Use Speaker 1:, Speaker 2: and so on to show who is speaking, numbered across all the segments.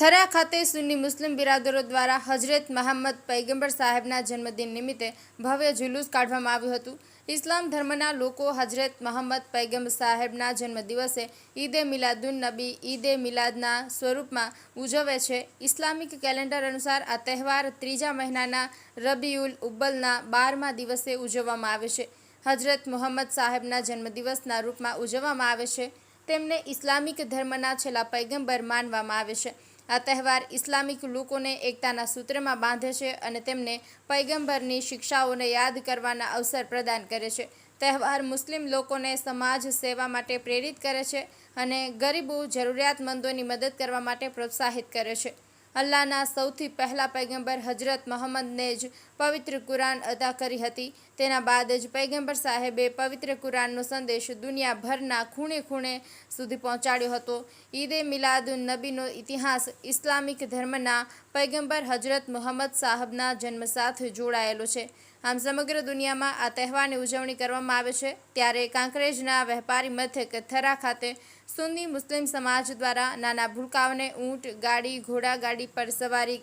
Speaker 1: થરા ખાતે સુન્ની મુસ્લિમ બિરાદરો દ્વારા હજરત મહમ્મદ પૈગંબર સાહેબના જન્મદિન નિમિત્તે ભવ્ય જુલુસ કાઢવામાં આવ્યું હતું. ઇસ્લામ ધર્મના લોકો હજરત મહમ્મદ પૈગંબર સાહેબના જન્મદિવસે ઈદે મિલાદુન નબી ઈદે મિલાદના સ્વરૂપમાં ઉજવે છે. ઇસ્લામિક કેલેન્ડર અનુસાર આ તહેવાર ત્રીજા મહિનાના રબીઉલ ઉબ્બલના બારમા દિવસે ઉજવવામાં આવે છે. હજરત મોહમ્મદ સાહેબના જન્મદિવસના રૂપમાં ઉજવવામાં આવે છે. તેમને ઇસ્લામિક ધર્મના છેલ્લા પૈગંબર માનવામાં આવે છે. આ તહેવાર ઇસ્લામિક લોકોને એકતાના સૂત્રમાં બાંધે છે અને તેમને પૈગંબરની શિક્ષાઓને યાદ કરવાના અવસર પ્રદાન કરે છે. તહેવાર મુસ્લિમ લોકોને સમાજ સેવા માટે પ્રેરિત કરે છે અને ગરીબો જરૂરિયાતમંદોની મદદ કરવા માટે પ્રોત્સાહિત કરે છે. અલ્લાહના સૌથી પહેલા પૈગંબર હજરત મોહમ્મદને જ પવિત્ર કુરાન અદા કરી હતી. તેના બાદ જ પૈગંબર સાહેબે પવિત્ર કુરાનનો સંદેશ દુનિયાભરના ખૂણે ખૂણે સુધી પહોંચાડ્યો હતો. ઈદે મિલાદુન નબીનો ઇતિહાસ ઇસ્લામિક ધર્મના પૈગંબર હજરત મોહમ્મદ સાહેબના જન્મ સાથે જોડાયેલો છે. આમ સમગ્ર દુનિયામાં આ તહેવારની ઉજવણી કરવામાં આવે છે, ત્યારે કાંકરેજના વેપારી મથક થરા ખાતે સુન્ની મુસ્લિમ સમાજ દ્વારા નાના ભૂલકાઓને ઊંટ, ગાડી, ઘોડા ગાડી પર સવારી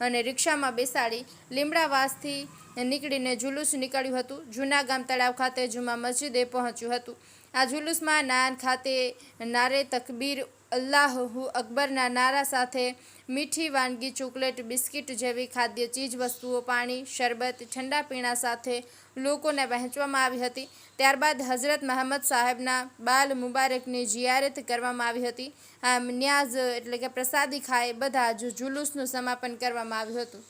Speaker 1: અને રિક્ષામાં બેસાડી લીમડાવાસથી નીકળીને જુલુસ નીકળ્યું હતું. જૂના ગામ તળાવ ખાતે જુમા મસ્જિદે પહોંચ્યું હતું. આ જુલુસમાં નાન ખાતે નારે તકબીર અલ્લાહુ અકબરના નારા સાથે મીઠી વાનગી, ચોકલેટ, બિસ્કિટ જેવી ખાદ્ય ચીજ વસ્તુઓ પાણી, શરબત, ઠંડા પીણા સાથે લોકોને વહેંચવામાં આવી હતી. ત્યારબાદ હઝરત મહમ્મદ સાહેબના બાલ મુબારકની જિયારત કરવામાં આવી હતી. આમ ન્યાઝ એટલે કે પ્રસાદી ખાઈ બધા જ જુલુસનું સમાપન કરવામાં આવ્યું હતું.